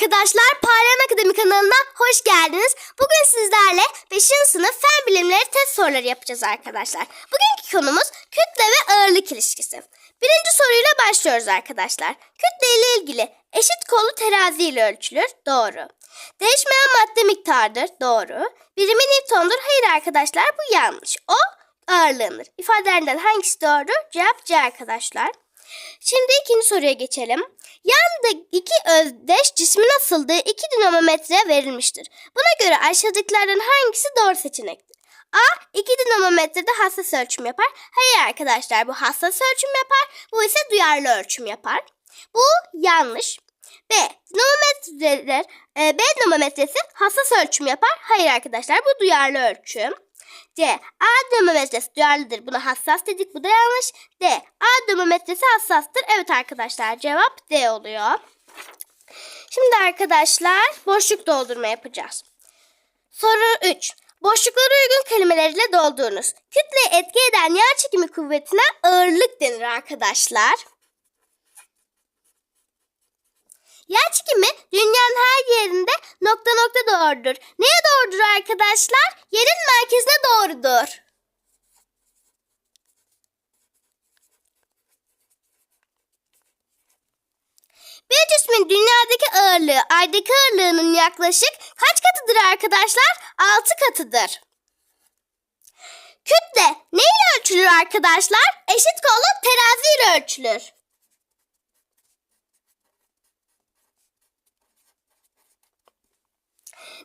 arkadaşlar, Parlayan Akademi kanalına hoş geldiniz. Bugün sizlerle 5. sınıf fen bilimleri test soruları yapacağız arkadaşlar. Bugünkü konumuz kütle ve ağırlık ilişkisi. Birinci soruyla başlıyoruz arkadaşlar. Kütle ile ilgili eşit kollu terazi ile ölçülür. Doğru. Değişmeyen madde miktardır. Doğru. Birimi Newton'dur. Hayır arkadaşlar bu yanlış. O ağırlığındır. İfadelerinden hangisi doğru? Cevap C arkadaşlar. Şimdi ikinci soruya geçelim. Yanda iki özdeş cismin asıldığı iki dinamometre verilmiştir. Buna göre aşağıdakilerden hangisi doğru seçenektir? A. iki dinamometrede hassas ölçüm yapar. Hayır arkadaşlar bu hassas ölçüm yapar. Bu ise duyarlı ölçüm yapar. Bu yanlış. B. Dinamometreler, e, B dinamometresi hassas ölçüm yapar. Hayır arkadaşlar bu duyarlı ölçüm. C. A dinamometresi duyarlıdır. Buna hassas dedik. Bu da yanlış. D. A dinamometresi hassastır. Evet arkadaşlar cevap D oluyor. Şimdi arkadaşlar boşluk doldurma yapacağız. Soru 3. Boşlukları uygun kelimelerle doldurunuz. Kütleye etki eden yer çekimi kuvvetine ağırlık denir arkadaşlar. Yer çekimi dünyanın her yerinde nokta nokta doğrudur. Neye doğrudur arkadaşlar? Yerin merkezine doğrudur. Bir cismin dünyadaki ağırlığı aydaki ağırlığının yaklaşık kaç katıdır arkadaşlar? 6 katıdır. Kütle neyle ölçülür arkadaşlar? Eşit kollu terazi ile ölçülür.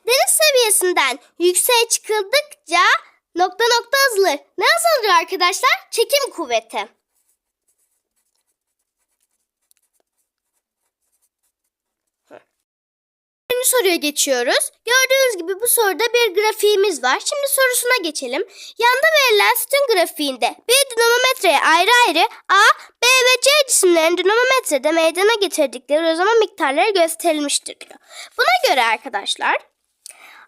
Deniz seviyesinden yükseğe çıkıldıkça nokta nokta azalır. Ne azalır arkadaşlar? Çekim kuvveti. Üçüncü soruya geçiyoruz. Gördüğünüz gibi bu soruda bir grafiğimiz var. Şimdi sorusuna geçelim. Yanda verilen sütun grafiğinde bir dinamometreye ayrı ayrı A, B ve C cisimlerin dinamometrede meydana getirdikleri o zaman miktarları gösterilmiştir diyor. Buna göre arkadaşlar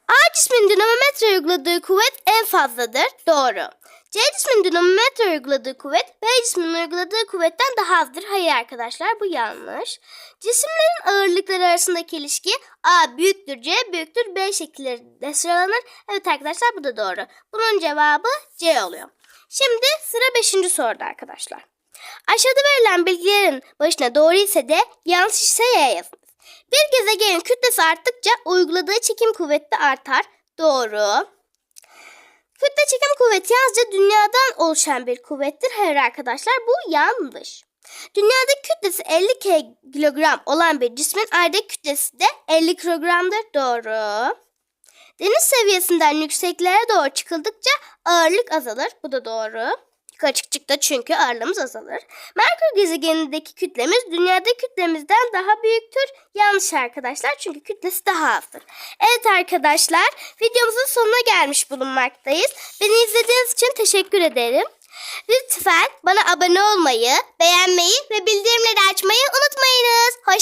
A cismin dinamometre uyguladığı kuvvet en fazladır. Doğru. C cismin dinamometre uyguladığı kuvvet B cismin uyguladığı kuvvetten daha azdır. Hayır arkadaşlar bu yanlış. Cisimlerin ağırlıkları arasındaki ilişki A büyüktür C büyüktür B şekillerinde sıralanır. Evet arkadaşlar bu da doğru. Bunun cevabı C oluyor. Şimdi sıra 5. soruda arkadaşlar. Aşağıda verilen bilgilerin başına doğru ise de yanlış ise Y yazınız. Bir gezegenin kütlesi arttıkça uyguladığı çekim kuvveti artar. Doğru. Kütle çekim kuvveti yalnızca dünyadan oluşan bir kuvvettir. Hayır arkadaşlar bu yanlış. Dünyadaki kütlesi 50 kilogram olan bir cismin aydaki kütlesi de 50 kilogramdır. Doğru. Deniz seviyesinden yükseklere doğru çıkıldıkça ağırlık azalır. Bu da doğru. Yukarı çıktıkça çünkü ağırlığımız azalır. Merkür gezegenindeki kütlemiz dünyadaki kütlemizden daha büyüktür. Yanlış arkadaşlar çünkü kütlesi daha azdır. Evet arkadaşlar videomuzun sonuna gelmiş bulunmaktayız. Beni izlediğiniz için teşekkür ederim. Lütfen bana abone olmayı, beğenmeyi ve bildirimleri açmayı unutmayınız. Hoşçakalın.